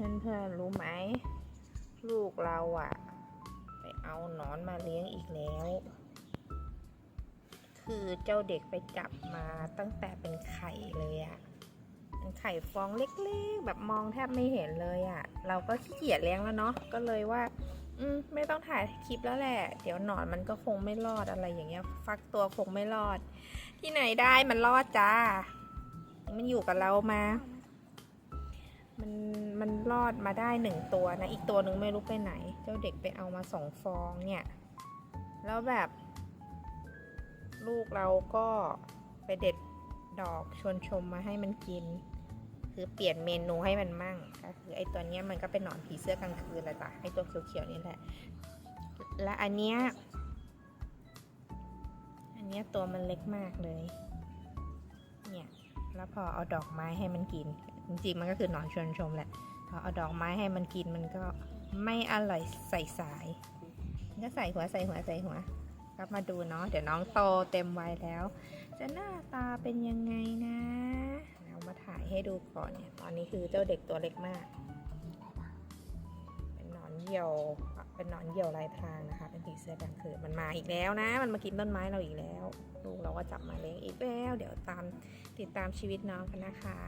เพื่อนๆรู้ไหม ลูกเราอะไปเอาหนอนมาเลี้ยงอีกแล้ว คือเจ้าเด็กไปจับมาตั้งแต่เป็นไข่เลยอะเป็นไข่ฟองเล็กๆ แบบมองแทบไม่เห็นเลยอะเราก็ขี้เกียจเลี้ยงแล้วเนาะก็เลยว่า อืมไม่ต้องถ่ายคลิปแล้วแหละ เดี๋ยวหนอนมันก็คงไม่รอดอะไรอย่างเงี้ย ฟักตัวคงไม่รอด ที่ไหนได้มันรอดจ้า มันอยู่กับเรามา มัน รอดมาได้หนึ่งตัวนะ อีกตัวหนึ่งไม่รู้ไปไหน เจ้าเด็กไปเอามาสองฟองเนี่ย แล้วแบบ ลูกเราก็ไปเด็ดดอกชวนชมมาให้มันกิน คือเปลี่ยนเมนูให้มันมั่งก็คือไอตัวเนี้ยมันก็เป็นหนอนผีเสื้อกลางคืนแหละจ้ะไอตัวเขียวๆนี่แหละ และอันเนี้ยอันเนี้ยตัวมันเล็กมากเลย เนี่ยแล้วพอเอาดอกไม้ให้มันกิน จริงๆมันก็คือหนอนชวนชมแหละ พอเอาดอกไม้ให้มันกินมันก็ไม่อร่อยใส่สายก็ใส่หัวใส่หัวใส่หัวก็มาดูเนาะเดี๋ยวน้องโตเต็มวัยแล้ว จะหน้าตาเป็นยังไงนะเอามาถ่ายให้ดูก่อนเนี่ยตอนนี้คือเจ้าเด็กตัวเล็กมาก เป็นหนอนเหี่ยว เป็นหนอนเหี่ยวลายพรางนะคะ เป็นผีเสื้อกลางคืนมันมาอีกแล้วนะ มันมากินต้นไม้เราอีกแล้ว ลูกเราก็จับมาเลี้ยงอีกแล้ว เดี๋ยวตามติดตามชีวิตน้องกันนะคะ